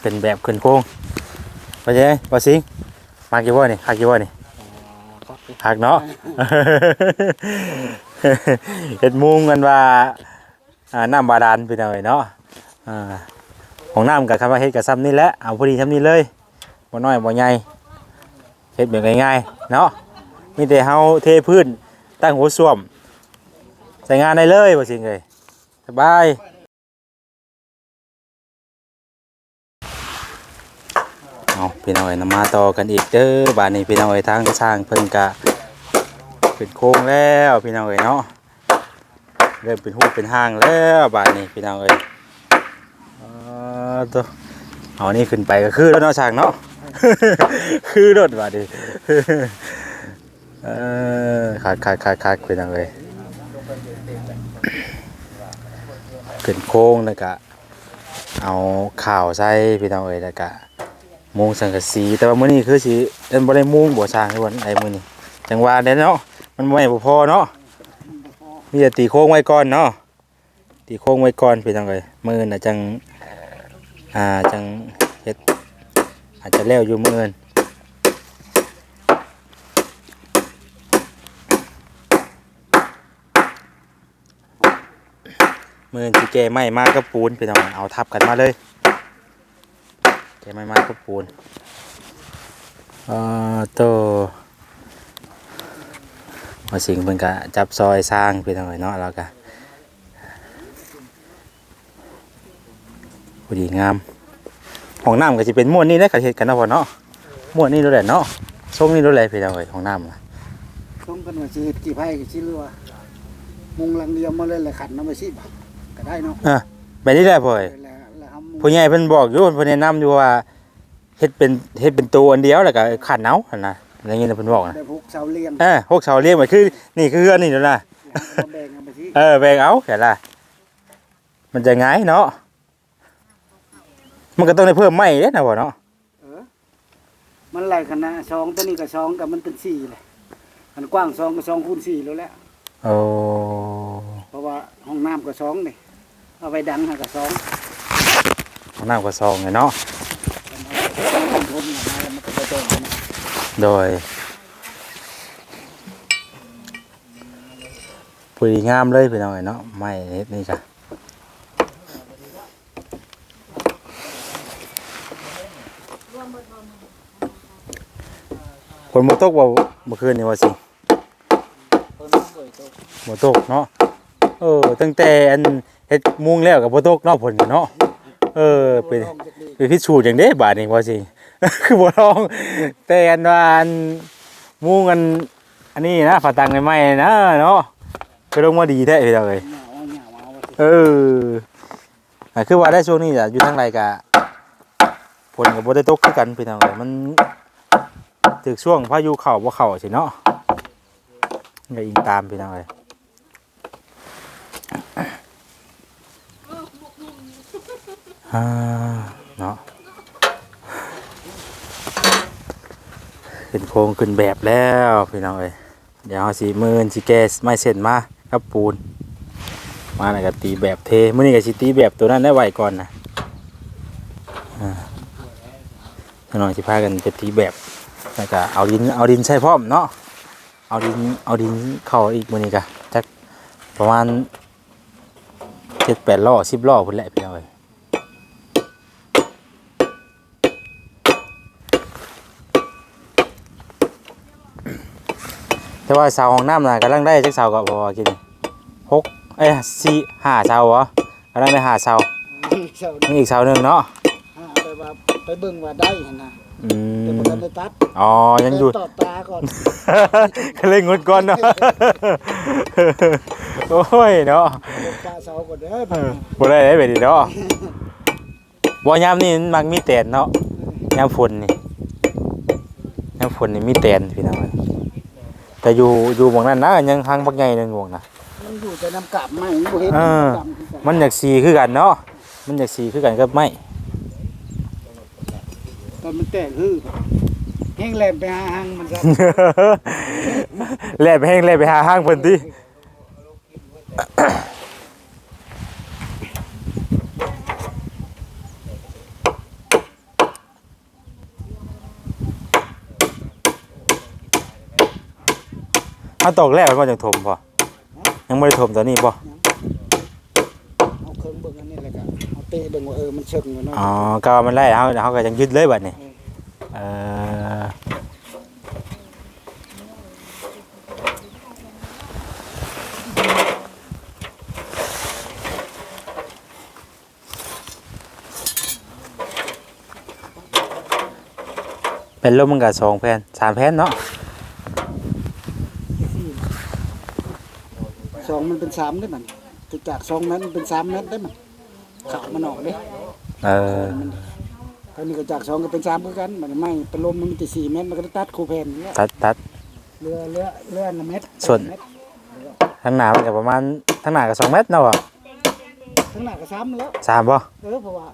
เป็นแบบขึ้นโค้งไปเจ้บ่สิงมากี่บ่นี่หักกี่บ่นี่หักเนาะเฮ็ดมุงกันว่าน้ำบาดาลพี่น้อยเนาะของน้ำกับคำว่าเฮ็ดกับซ้ำนี่แหละเอาพอดีซ้ำนี่เลยบ่น้อยบ่ใหญ่เฮ็ดแบบง่ายๆเนาะมีแต่เฮาเทพื้นตั้งหัวส้วมใช้งานได้เลยบ่สิงเอ้ยสบาย เอาพี่น้องเอ๋ยนำมาต่อกันอีกเด้อบานนี้พี่น้องเอ๋ยทางสร้างเพิ่นกะเป็นโค้งแล้วพี่น้องเอ๋ยเนาะเริ่มเป็นหูเป็นห้างแล้วบานนี้พี่น้องเอ๋ยเออตัวเอานี่ขึ้นไปก็คือแล้วเนาะช่างเนาะคือรถบาดนี้เออขาดขาดขาดขาดพี่น้องเอ๋ยขึ้นโค้งแล้วก็เอาข่าวใส่พี่น้องเอ๋ยแล้วก็ มุงสังกะสีแต่ว่ามื้อนี้คือสิเอิ้นบ่ได้มุงบ่สร้างคือวันไอ้มื้อนี้จังว่าเด้เนาะมันบ่ให้บ่พอเนาะมีแต่ตีโค้งไว้ก่อนเนาะตีโค้งไว้ก่อนพี่น้องเอ้ยมื้อน่ะจังอ่าจังเฮ็ดอาจจะแล้วอยู่มื้ออื่นมื้อนสิแก้ไม้มากับปูนพี่น้องเอาทับกันมาเลย แกไม่มาก็ปูนเอ่อโตมาสิงเพิ่นก็จับซอยสร้างไปทางไหนเนาะแล้วก็พอดีงามห้องน้ำก็จะเป็นม้วนนี่ได้กับเฮ็ดกันเนาะพ่อเนาะม้วนนี่ดูแลเนาะทรงนี่ดูแลไปทางไหนห้องน้ำน่ะต้องกันว่าสิเฮ็ดกี่ไผก็สิรู้ว่ามุงหลังเดียวมาเลยแหละขันน้ำมาสิบก็ได้เนาะไปนี่แหละพ่อเอ้ย ผู้ใหญ่เพิ่นบอกอยู่เพิ่นแนะนำอยู่ว่าเฮ็ดเป็นเฮ็ดเป็นตัวอันเดียวแล้วก็ขันเอาหั่นนะอย่างงี้นะเพิ่นบอกนะได้พวกเสาเลี้ยงเออพวกชาวเลี้ยงมันคือ นี่คือเฮือนนี่นั่นน่ะเอามาแบ่งกันไปสิเออแบ่งเอาเห็นล่ะมันจะง่ายเนาะมันก็ต้องได้เพิ่มไม้เด้นะบ่เนาะเออมันไหลขนาดสองตัวนี้ก็สองกับมันเป็นสี่เลยมันกว้างสองก็สองคูณสี่แล้วแหละโอ้เพราะว่าห้องน้ำก็สองนี่เอาไปดังหาก็สอง ของน้ำก็ซองเลยเนาะโดยปุ๋ยงามเลยพี่น้องเนาะไม้เนี่จ้ะคนบ่ตกบ่าเมื่อคืนนี่ว่าสิเพิ่นบ่เคยตกเนาะเออตั้งแต่อันเฮ็ดมุงแล้วกับบ่ตกเนาะผลกันเนาะ เออเป็นเป็นพิสูจน์อย่างเด้บาดนี้ว่าสิ คือบ่ลอง แต่อันว่าอันมุงอันอันนี้นะฝาตังใหม่ๆนะเนาะคือลงมาดีแท้พี่น้องเอ้ยเหงาเอาเออะคือว่าได้ช่วงนี้จ้ะอยู่ทางไรกะฝนก็บ่ได้ตกคือกันพี่น้องเอ้ยมันถึกช่วงพายุเข้าบ่เข้าสิเนาะก็อิงตามพี่น้องเอ้ย อ่าเนาะเป็นโครงขึ้นแบบแล้วพี่น้องเอ้ยเดี๋ยวเอาสีมือนสีแกสไม่เสร็จมากับปูน มาแล้วก็ตีแบบเทมื่อนี้ก็สิตีแบบตัวนั้นได้ไวก่อนนะอ่าถ้าน้องสิพากันไปตีแบบแล้วก็เอาดินเอาดินใส่พร้อมเนาะเอาดินเอาดินเข้าอีกมื่อนี้ก็จักประมาณเจ็ดแปดล้อสิบล้อพุ่นแหละพี่น้องเอ้ย แต่ว่าเสาของน้ำน่ะกำลังได้จักเสาก็พอกินหกเอ้ยสี่ห้าเสาเหรอกำลังได้ห้าเสาเสามีอีกเสาหนึ่งเนาะหาไปว่าไปเบิ่งว่าได้หั่นน่ะอืแต่มบ่ทันได้ตัดอ๋อยังอยู่ตอดตาก่อนก็เลยงดก่อนเนาะ โอ้ยเนาะตาเสาก่อนเด้เอออบ่ได้ได้ไปดิเนาะบ่ยามนี่มันมักมีแตนเนาะยามฝนนี่ยามฝนนี่มีแตนพี่น้องเอ้ย แต่อยู่อยู่หม่องนั้นนะยังหางบักใหญ่นึงหม่องน่ะมันอยู่แต่น้ำกลับไม่มันบ่เห็นเออน้ำกลับคือกันมันอยากสีคือกันเนาะมันอยากสีคือกันกับไม้ตอนมันแตกฮือแห้งแลมไปหาหางมันซะ แล่ไปแห้งแล่ไปหาห้างเพิ่นติ เอาตอกแรกมันก็จังถมพอยังบ่ได้ถมตอนนี้บ่เอาเครื่องเบิ่งอันนี้แหละก็เอาเตะเบิ่งว่าเออมันเชิงอยู่เนาะอ๋อก็มันไล่เฮาเฮาก็จังยึดเลยบัดนี้เออเป็นลมมันก็สองแผ่นสามแผ่นเนาะ องมันเป็นสามได้มันคือจากสองเมตรมันเป็นสามเมตรได้มันขับมันออกเด้เออตอนนี้ก็จากสองก็เป็นสามเหมือนกันมันไม่เป็นลมมันมีแต่สี่เมตรมันก็ได้ตัดคูแผ่นแล้วตัดตัดเรือเรือเรือละเมตรส่วนเมตรทั้งหน้ามันก็ประมาณทั้งหน้าก็สองเมตรเนาะข้างหน้าก็สามแล้วสามบ่เออเพราะว่า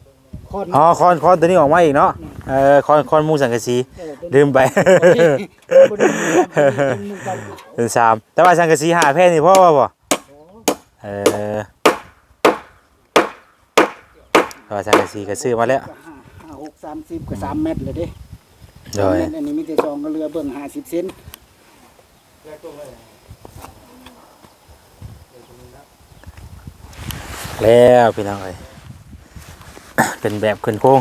คนอ๋อคอนคอนตัวนี้ออกมาอีกเนาะเออคอนคอนมูสังกะสีเออเป็นลืมไปคนที่เป็นหมู่กันเป็นสามแต่ว่าสังกะสีหาแผ่นนี่พ่อว่าบ่ เออแต่ว่าสังกะสีก็ซื้อมาแล้วห้าห้าหกสามสิบก็สามเมตรเลยเด้โดย สามเมตรอันนี้มีแต่สองก็เรือเบื้องห้าสิบเซนแล้วพี่น้องเอ้ย เป็นแบบขึ้นโค้ง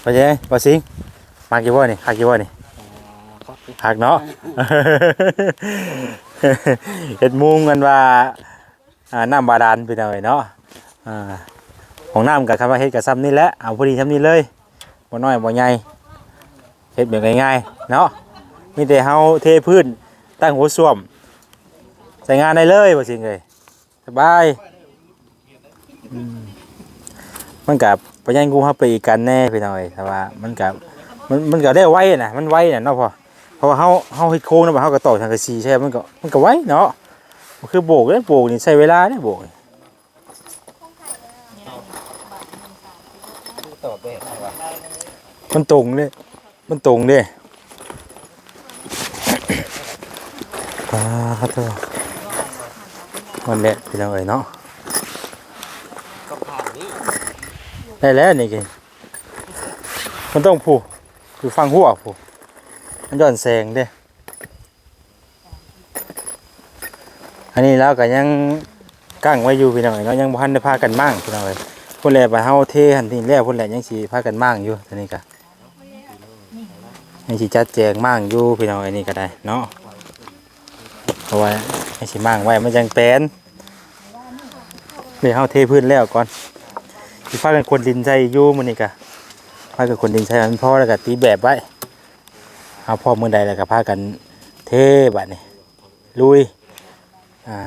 ไปเจ้ปอสิงมากี่บ่นี่หักกี่บ่นี่หักเนาะเฮ็ดมุงกันว่าอ่า น้ำบาดาลพี่น้อยเนาะของน้ำกับคำว่าเฮ็ดกับซ้ำนี่แหละเอาพอดีซ้ำนี่เลยบ่น้อยบ่ใหญ่เฮ็ดแบบง่ายๆเนาะมีแต่เฮาเทพื้นตั้งหัวส้วมใส่งานได้เลยบ่สิงเอ้ยสบายมันกับปัญญางูครับไปอีกกันแน่พี่น้อยแต่ว่ามันกับมันมันก็ได้ไวนะมันไวน่ะเนาะพอเพราะว่าเฮาเฮาเฮ็ดโค้งแล้วบ่เฮาก็ต่อทางกระซีใช่มันก็มันก็ไวเนาะ มันคือโบกเด้โบกนี่ใช้เวลาเด้โบกนี่ตอบได้ว่ามันตรงเด้มันตรงเด้ปาโตมันแหละพี่น้อยเนาะก็ผ่านนี้ได้แล้วนี่กินมันต้องผูกอยู่ฟังหัวผูกมันย้อนแสงเด้ อันนี้เราก็ยังกั้งไว้อยู่พี่น้องเอ้ยเนาะยังบ่ทันได้พากันมั่งพี่น้องเอ้ยพุ่นแหละไปเฮาเทหันทีแล้วพุ่นแหละยังสิพากันมั่งอยู่ตอนนี้ก็ยังสิจัดแจงมั่งอยู่พี่น้องอ้ยนี่ก็ได้เนาะเพราะว่ายังสิมั่งไว้มันจังแปลนเดี๋ยวเฮาเทพื้นแล้วก่อนสิพากันคนดินใส่อยู่มื้อนี้ก็พากันคนดินใส่มันพอแล้วก็ตีแบบไว้เอาพ่อมื้อใดแล้วก็พากันเทบัดนี้ลุย อ่า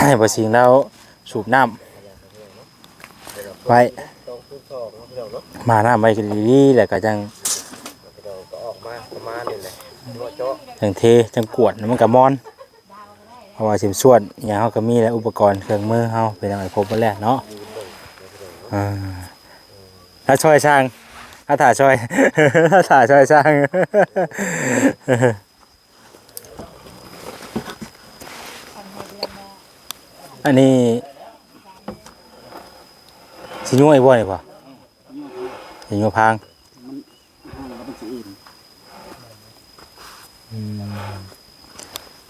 ให้ประสิงแล้วสูบน้ำไว้ต้องทุกสองเนาะพี่น้าะมาน้ำไว้กันดีๆแล้วก็จังพี่น้องก็ออกมาประมาณนี้แหละเนาะเจาะจังเทจังกวดแล้วมันก็มอนเพราะว่าสิมส่วนอย่างเฮาก็มีแล้วอุปกรณ์เครื่องมือเฮาเป็นอะไรครบหมดแล้วเนาะถ้าช่วยช่างถ้าถ่าช่วยถ้าถ่าช่วยช่าง อันนี้สิยุ่งไอ้บ่นี่ป่ะสิยุ่งพางห้างก็เป็นสีอื่น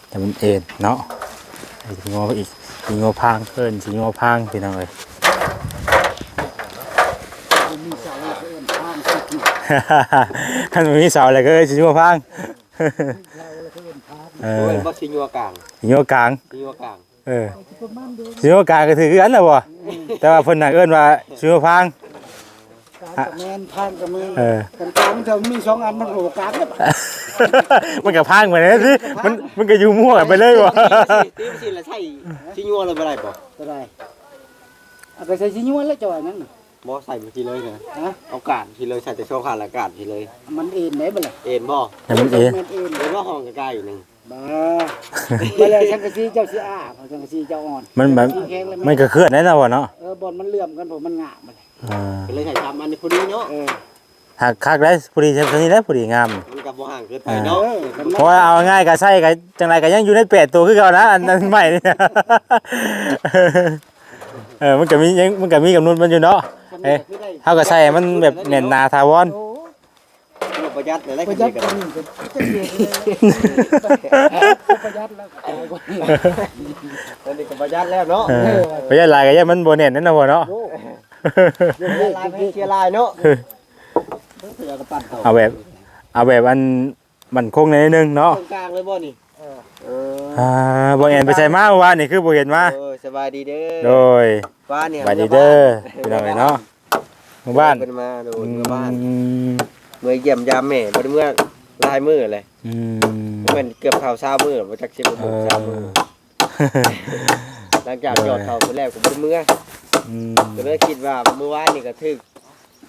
แต่มันเอ็นเนาะไอ้สิงออีกสิงอพังเพิ่นสิงอพังพี่น้องเลยมันมีเสาแล้วก็เอิ้นข้างสิกิท่านมีเสาอะไรก็เอ้ยสิงอพังเราแล้วก็เอิ้นข้างเอโอ้อยบ่สิยัวกลางสิงอกลางสิยัวกลาง เออประมาณเดือนสิงอกลางก็ถือคือกันแหละบ่แต่ว่าเพิ่นน่ะเอิ้นว่าสิงอพังกลางกับแมนข้างกับแมนเออกันกลางมันจะมีสองอันมันโหกลางเนี่ยมันก็พังไปเลยสิมันมันก็อยู่มั่วกันไปเลยบ่ตีสิละใช่สิยัวเลยบ่ได้บ่ก็ได้เอาไปใส่ชิ้นย้วนแล้วจอยนั่นน่ะบ่ใส่ไปทีเลยนะฮะเอากาดทีเลยใส่แต่ช่องขาดละกาดทีเลย มันเอ็นไหนบ่ล่ะเอ็นบ่แต่มันเอ็นมันเอ็นเอ็นว่าห้องใกล้ๆอยู่หนึง บ้าบ่เลยชังกะซีเจ้าสิอ้าเพราะชังกะซีเจ้าอ่อนมันแบบสีแข็งเลยมันก็เคลื่อนได้แล้วบ่เนาะเออบอลมันเหลื่อมกันผมมันงามไปเลยอ่าก็เลยใส่ทำอันนี้พอดีเนาะเออหากคักได้พอดีเท่านี้แล้วพอดีงาม มันก็บ่ห่างเกินไปเอเนาะอมันเพราะว่าเอาง่ายกับไส้กับจังไรก็ยังอยู่ในเป็ดตัวคือเก่านะอันนั้นใหม่นี่เออมันก็มียังมันก็มีกำหนดมันอยู่เนาะ เอ๊ะ เท่ากับไส้มันแบบเน่นหนาทาวอน โอ้ลูกไปประหยัดเลยได้ประกันหยัดกันกันนี่ก็จะเสียเลยประหยัดแล้วตายกว่าตอนนี้ก็ประหยัดแล้วเนาะเออไปยันลายก็ยันมันบ่เน่นนั่นน่ะบ่เนาะเรื่องลายให้เคลียร์ลายเนาะเสือกับปั่นต่อเอาแบบเอาแบบอันมันคงในนิดนึงเนาะตรงกลางเลยบ่นี่เอออ่าบ่เห็นไปใส่มาเมื่อวานนี่คือบ่เห็นมาเออสบายดีเด้โดอยบ้านเนี่ยบายดีเด้อพี่น้องเอ้ยเนาะหมู่บ้านเป็นมาโดยเมื่อบ้านอื มเมื่อเยี่ยมยามแม่บ่ได้เมื่อลายมือเลยอืมเหมือนเกือบเข้าซามือบ่จักสิบ่เอถึงอซามือหลังจากยอดเข้ามื้อแรกก็บ่ได้เมื่ออืมก็เลยคิดว่ามื้อวานนี่ก็ถึก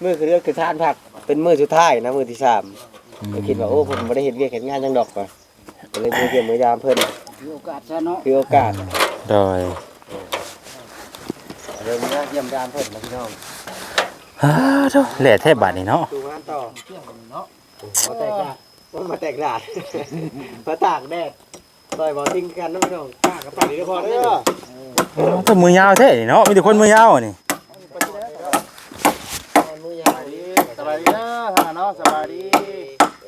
มื้อคือเรื่องคือทานผักเป็นมื้อสุดท้ายนะมื้อที่สามก็คิดว่าโอ้ผมบ่ได้เฮ็ดเวียกเฮ็ดงานจังดอกว่ะก็เลยมาเยี่ยมมายามเพิ่นมีโอกาสซะเนาะคือโอกาส โดย เริ่มมาเยี่ยมยามเพิ่นนะพี่น้อง อ้าโธ่แหล่แทบบาดนี่เนาะดูงานต่อมาแตกลาดว่ามาแตกลาดมาตากแดดต่อยบอลทิ้งกันนะพี่น้องกล้ากระป๋าดีก็พอเด้ออ๋อแต่มือยาวแท้นี่เนาะมีแต่คนมือยาวนี่มือยาวสบายดีนะท่านเนาะสบายดี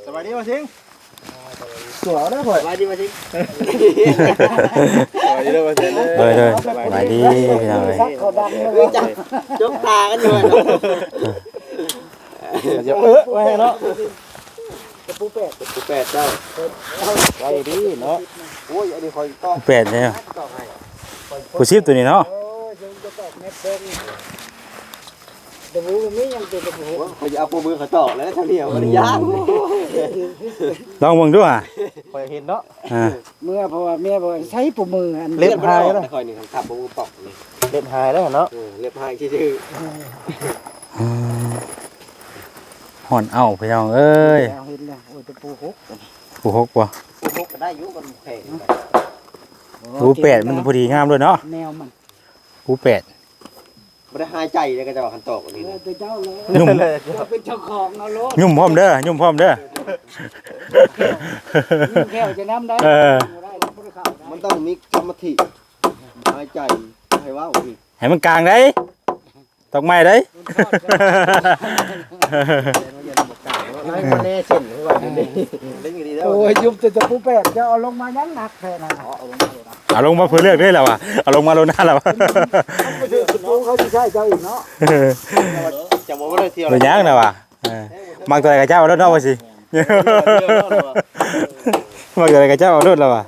สบายดีมาสิง สวยนะพ่อสบายดีมาสิสบายดีเลยมาสิงโดยโดยสบายดีพี่น้องเอ้ยซักเขาดังเลยคือจับยกตากันอยู่เออไว้เนาะปูแปดปูแปดเจ้าไว้ดีเนาะโอ้ยอันนี้คอยต้องแปดเนี่ยต้องให้ผู้ชิปตัวนี้เนาะโอ้ยยังจะตอกแม่เป็นตะบูมียังเป็นตะบูคอยจะเอาปูมือเขาต่อแล้วเท่านี้มันยาก ลองเบิ่งดูอะคอยเห็นเนาะอ่าเมื่อเพราะว่าแม่บอกใช้ปูมืออันเล็บหายแล้วคอยนี่ขับปูมือปอกนี่เล็บหายแล้วเนาะเล็บหายชื่ออืมห่อนเอาพี่น้องเอ้ยเห็นแล้วโอ้ยตะปูหกผู้หกบ่ปูพกก็ได้อยู่กันแข็งผู้แปดมันพอดีงามด้วยเนาะแนวมันผู้แปดไม่ได้หายใจเลยก็จะว่าคันตอกนี่เอนะอเป็นเจ้าเลยยุ่มเราเป็นเจ้าของเอาโลดยุ่มพร้อมเด้อยุ่มพร้อมเด้อยิ่ง แก้วจะน้ำได้เออบ่ได้บ่ได้เข้าได้มันต้องมีสมาธิหายใจให้ว่าวอีกให้มันกลางได้ตอกไม้ได้ นายคนแน่เช่นว่าเด่นเล่นอยู่ดีแล้วโอ้ยยุบแต่ตะปูแปดจะเอาลงมายังหนักแค่นั้นน่ะเอาลงมาเพื่อเลือกได้แล้วว่ะเอาลงมาลงหน้าแล้วว่ะไปถือตะปูเขาสิใช้เจ้าอีกเนาะจะบอกว่าได้เที่ยวเป็นยังนะว่ะเออมักตัวไหนกับเจ้าเอารถเนาะว่าสิ มักตัวไหนกับเจ้าเอารถแล้วว่ะ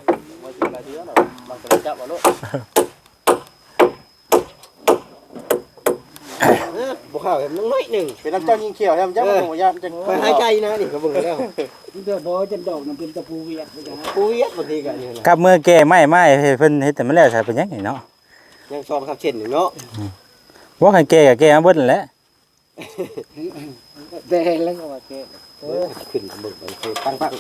บุกเข้าเห็นน้อยหนึ่งเป็นน้ำเจ้ายิงเขียวใช่ไหมเจ้าหมูย่างจังไปหายใจนะนี่เขาเบิ่งแล้วเดี๋ยวบ่จันดอกมันเป็นตะปูเวียดไปจ้ะปูเย็ดบางทีกันนี่นะกับเมื่อแก่ไม่ไม่ให้เพิ่นเฮ็ดแต่มันแล้วใช่เป็นยังไงเนาะยังชอบขับเช่นอยู่เนาะว่าให้แก่กับแก่มาเบิดนั่นแหละ แต่แล้วก็ว่าแกขึ้นเบิ่งมันคือตั้งปัง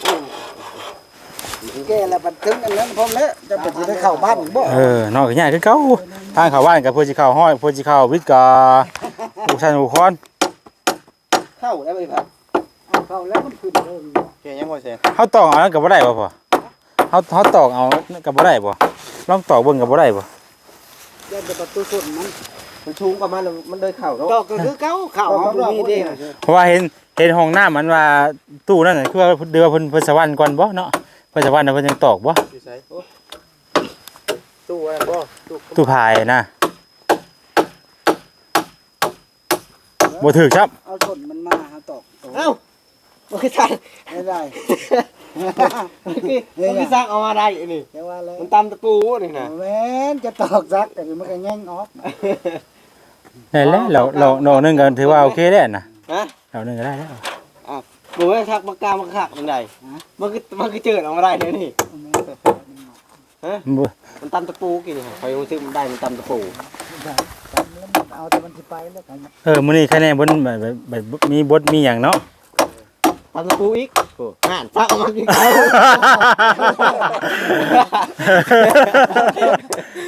แกแล้วบัดถึงอันนั้นพร้อมแล้วจะไปสิได้เข้าบ้านบ่เออนอกจากนี้คือเก่าทางเข้าบ้านกับเพิ่นสิเข้าห้อยเพิ่นสิเข้าวิทย์กับผู้ชันผู้คอนเข้าได้ไหมครับเอาเข้าแล้วมันขึ้นเริ่มแกยังบ่เสียเฮาตอกเอานั้นก็บ่ได้บ่พ่อเฮาเฮาตอกเอาก็บ่ได้บ่ลองตอกเบิ่งก็บ่ได้บ่ ยันจะประตูสุดมันมันชูงประมาณมันเลยเข่าเนาะ ดอกก็คือเก่าเข้าเอาบ่มีเด้เพราะว่าเห็นเห็นห้องน้ามันว่าตู้นั่นน่ะคือว่าเดือเพิ่นเพิ่นสวรรค์ก่อนบ่เนาะเพิ่นสวรรค์น่ะเพิ่นยังตอกบ่ตู้อะไรบ่ตู้ตู้พายนะบ่ถูกครับเอาส่วนมันมาหาตอกเอ้ามันคือสั่งไม่ได้ มันคือสั่งเอามาได้อันนี้แต่ว่าแล้วมันตำตะปูนี่นะแม่นจะตอกซักแต่มันก็แง่งออกนั่นแหละเราเราเรานึงก็ถือว่าโอเคแล้วน่ะฮะเรานึงก็ได้แล้วกูว่าทักปากกามันขักมันได้มันคือมันคือเจิดออกมาได้เลยนี่บ่มันตำตะปูกินนี่คอยรู้สึกมันได้มันตำตะปูเอาแต่มันสิไปแล้วกันเออมื้อนี้คะแนนบนแบบแบบแบบมีบทมีหยังเนาะ ตำตะปูอีกห่านฟักออกมากิน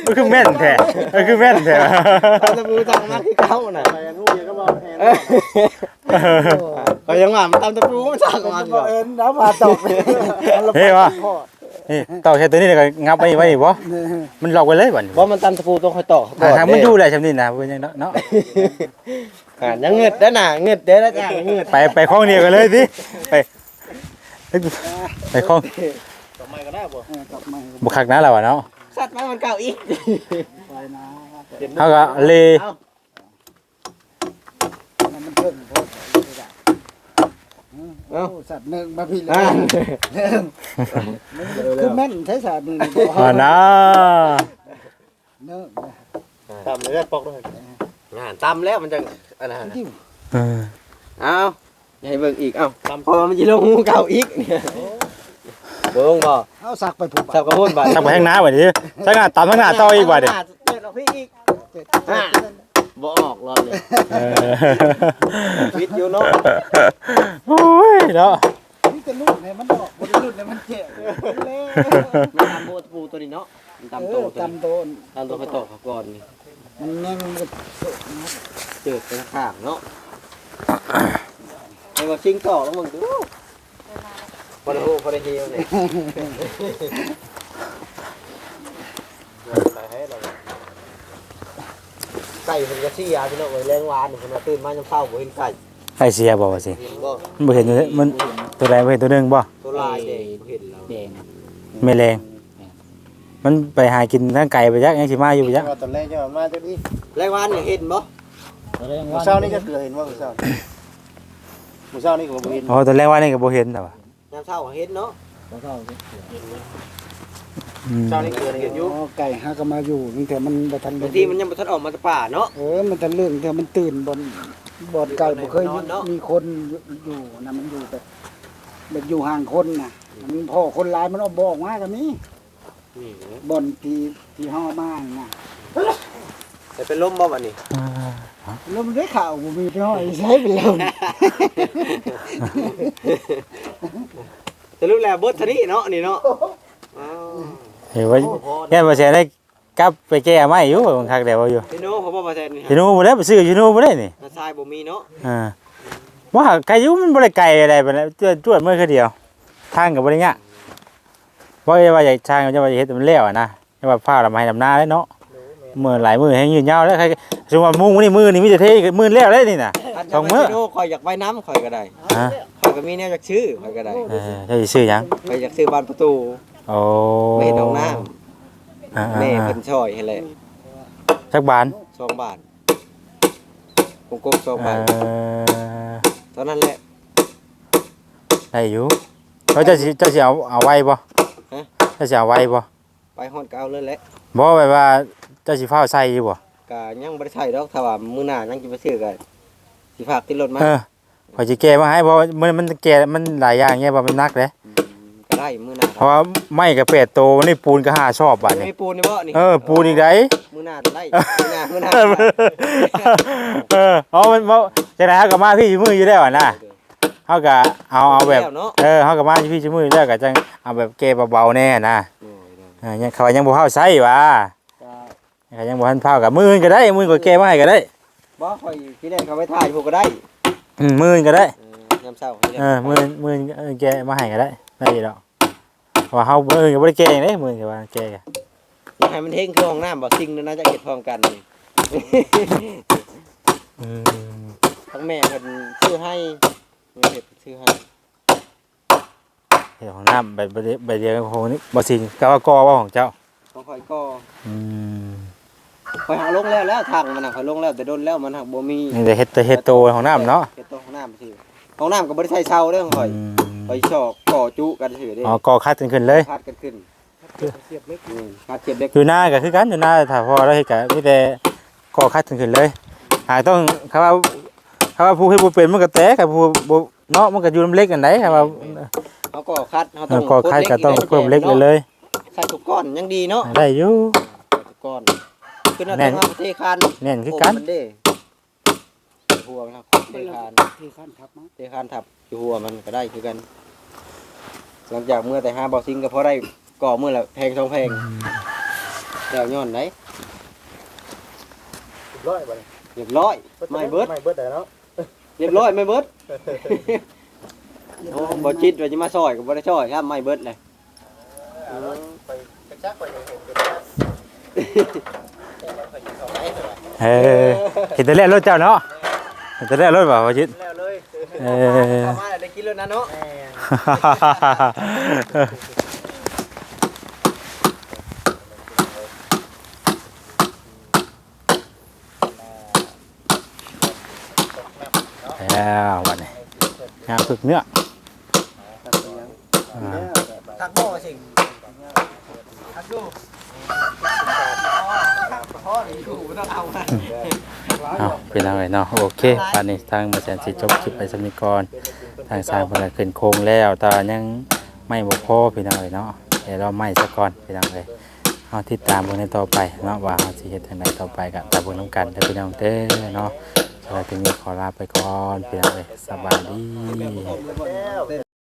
มันคือแม่นแท้มันคือแม่นแท้ตำตะปูสั่งมาคือเก่าน่ะไปกันฮู้เดียวก็บอกแทนก็ยังว่ามันตำตะปูมันสั่งมาบ่เอ็นแล้วมาตอกเฮ้ยว่านี่ตอกแค่ตัวนี้แล้วก็งับไว้ไว้บ่มันหลอกไว้เลยบัดนี้ว่ามันตำตะปูต้องคอยต่ออ่าทางมันอยู่ได้ซำนี้นะเพิ่นยังเนาะเนาะ อ่ายังเงืดได้น่ะเงืดเด้แล้วจ้ะเงืดไปไปข้องเดียวกันเลยสิไปเอ้ยไปคล้องทำไมก็ได้บ่เออกลับมาบ่คักนะเราอะเนาะสัตว์มามันเก่าอีกไปนะเฮาก็เลเอ้ามันเพิ่งโพสต์ไม่ได้เอ้าสัตว์หนึ่งมาพี่เลยอ่าหนึ่งคือแม่นใช้สัตว์หนึ่งอ่านะหนึ่งตำเลยปอกด้วย งานตำแล้วมันจะอันนั้นจิ้มเออเอาอย่าให้เบิ่งอีก เอ้าพอมันจะลงหูเก่าอีกเนี่ยเบิ่งบ่เอาสักไปผูกสับกระพุ่นบ่ทักไปทางหน้าบัดนี้ถ้างานตามทางหน้าต่ออีกบัดนี้เปิดออกพี่อีกอ่าบ่ออกรอนเลยเออวิทย์อยู่เนาะโอ้ยเนาะนี่จะรุ่นเนี่ยมันดอกบนรุ่นเนี่ยมันเจ็บเลยมันตำโบปูตัวนี้เนาะมันตำโตเออตัวนี้ตำโดนตำโตไปตอกเขาก่อนนี่ มันยังมันเจิดไปข้างๆเนาะไอ้ว่าชิงต่อแล้วมึงดูพอได้โอ้พอได้เฮียวเนี่ยไก่เป็นกระซี่ยาพี่น้องเอ้ยแรงหวานนี่เพิ่นว่าตื่นมาจำเช้าบ่เห็นไก่ไอเสียบ่ว่าสิเห็นบ่มันบ่เห็นอยู่มันตัวใดบ่เห็นตัวหนึงบ่ตัวลายแดงบ่เห็นแล้วแดงแม่แรง มันไปหากินทางไก่ไปจักยังสิมาอยู่ไปจักว่าตอนแรกจะมาจะนี่แรงหวานนี่เห็นบ่มื้อเช้านี่ก็เกลือเห็นว่ามื้อเช้ามื้อเช้านี่ก็บ่เห็นอ๋อตัวแรกว่านี่ก็บ่เห็นแต่ว่ายามเช้าก็เห็นเนาะอืมเช้านี่เกิดเห็นอยู่อ๋อไก่ฮะก็มาอยู่นี่แต่มันบ่ทันบางทีมันยังบ่ทันออกมาจากป่าเนาะเออมันทันเรื่องแต่มันตื่นบนบอดไก่บ่เคยนอนเนอะมีคนอยู่นะมันอยู่แบบแบบอยู่ห่างคนน่ะมันพ่อคนหลายมันเอาบอกมาก็มี นี่บ่อนที่ที่ห่อมาน่ะแต่เป็นลมบ่บัดนี้แล้วมันได้ข่าวบ่มีที่ห่อใช้เป็นลมแต่รู้แล้วเบิดเท่านี้เนาะนี่เนาะอ้าวเห็นว่าแค่บ่แซ่ได้กลับไปแก้ไม้อยู่บางคักแต่ว่าอยู่พี่โน้เขาบอกว่าแทนนี่อยู่นู่นบ่ได้ไปซื้ออยู่นู่นบ่ได้นี่นาทรายบ่มีเนาะอ่าว่าไก่อยุมันบริไก่อะไรไปแล้วจวดจวดเมื่อคือเดียว ทางกับบริเงี้ย ว่าว่าอยากทางจะว่าจะเฮ็ดให้มันแล้วอะนะจะว่าผ้าลำไห้ลำหน้าได้เนาะมือหลายมือให้ยืนยาวแล้วใครสมมติว่ามุ้งนี่มือนี่มีแต่เทมือแล้วได้นี่น่ะสองมื้อพี่โน้คอยอยากไปน้ำคอยก็ได้ฮะคอยก็มีแนวอยากชื่อคอยก็ได้เออเจะซื้อหยังคอยอยากซื้อบ้านประตูโอ้ไม่น้องน้อ่าำแม่เพิ่นช่อยให้แหละสักบานสองบาทกลมๆสองเอบาทอตอนนั้นแหละได้อยู่เขาจะสิเจะสิเอาเอาไว้บ่ ฮะเจะสิเอาไว้บ่ไปฮอดก็เอาเลยแหละบ่แบบว่าเจะสิฟ้าวใส่อยู่บ่ก็ยังบ่ได้ใช้ดอกถ้าว่ามื้อหน้ายังสิไปซื้อก็สิฝากติดรถมาเออขอยสิแก้มาให้เพราะว่ามันมันแก้มันหลายอย่างเงี้ยว่ามันหนักเด้มก็ได้มื้อหน้าเพราะว่าไม้กับเป็ดโตนี่ปูนก็ห้าชอบบาดนี่มีปูนนี่บ่นี่เออ ปูนอีกได มื้อหน้าได้ มื้อหน้ามื้อหน้า เออเอามันมาจะไหนเฮากับมาพี่ชิมืออยู่แล้วอะนะ เฮาก็เอาเอาแบบล้วเนาะ เออเฮากับมาพี่ชิมืออยู่แล้วก็จังเอาแบบเกเบาๆแน่นะเออยังเขายังบ่เฮาใส่ว่ะเขายังบ่ทันเผากับมืออื่นก็ได้ มือก็แก้มาให้ก็ได้บ่ค่อยที่แรกเขาไปถ่ายพวกก็ได้อืมมืออื่นก็ได้ เออยามเช้าที่แรกเออมืออื่นมืออื่นเออแก้มาให้ก็ได้ได้อยู่แล้วเพราะว่าเฮามืออื่นก็บ่ได้แก้เด้มืออื่นก็ว่าแก้กันอยากให้มันเท่งคือห้องน้ำบ่สิ่งนั้นน่าจะเก็บพร้อมกันนี่ อืมทั้งแม่เพิ่นซื้อให้ แม่เฮ็ดซื้อให้เฮดของน้ำแบบแบบแบบเดียวกับของนี่บ่สิงก็ว่ากอว่าของเจ้าของข่อยก็อืมข่อยหาลงแล้วแล้วทางมันน่ะข่อยลงแล้วแต่โดนแล้วมันหักบ่มีนี่แต่เฮ็ดแต่เฮ็ดโตของน้ำเนาะเฮ็ดตัวห้องน้ำซื่อห้องน้ำก็บ่ได้ใช้เช่าเด้อของข่อยอืมข่อยชอกก่อจุกันซื่อเด้อ๋อกอคัดกันขึ้นเลย พาดกันขึ้นเสียบเล็กอืมพาดเจ็บเล็กอยู่หน้าก็คือกันอยู่หน้าถ้าพอเราเฮ็ดก็มีแต่กอคัดกันขึ้นเลยหากต้องคำว่า คำว่าผู้เฮ็ดบ่เป็นมันก็แตกกับผู้บ่เนาะมันก็อยู่น้ำเล็กกันไดคำว่าเฮาก็คัดเฮาเอต้อองกอคัดก็ต้องเพิ่มเล็กเลยเลยใส่ทุกก้อนยังดีเนาะได้อยู่ทุกก้อนคือน่าแน่จะนมาประเทศคานแน่นคือกันโมันเด้หัวมันครับเทคานที่ขั้นครับนะเทคานทับอยู่หัวมันก็ได้คือกัน หลังจากเมื่อแต่ห้าบอซิงก็พอได้ก่อเมื่อละแพงสองแพงแล้วย้อนไหนร้อยบ่นี่เรียบร้อยไม่เบิดไม่เบิดแต่เนาะ เรียบร้อยไม่เบิดโอ้บอจิตว่าจะมาซอยก็บ่ได้ซอยครับไม่เบิดเลยไปกระจักไปเห็นเป็นเออเห็นแต่แรกรถเจ้าเนาะเห็นแต่แรกรถบ่ว่าจิตแล้วเลยเออมาได้กินแล้วนะเนาะ แล้ววันนี้งามฝึกเนื้อทักบ่สิทักดูเอาเป็นอะไรเนาะโอเควันนี้ทางมาแสนสิจบคลิปไปสมิกรทางสร้างพิ่นก็ขึ้นโครงแล้วต่ว่ายังไม่บ่พอพี่น้องเอ้ยเนาะเดี๋ยวเราไม่ซะก่อนพี่น้องเอ้ยเอาติดตามเบิ่งในต่อไปเนาะว่าสิเฮ็ดจังไดต่อไปก็ตามเบิ่งนํกันเด้อพี่น้องเด้อเนาะ สำหรับทีนี้ขอลาไปก่อนพี่น้องเลยสบายดี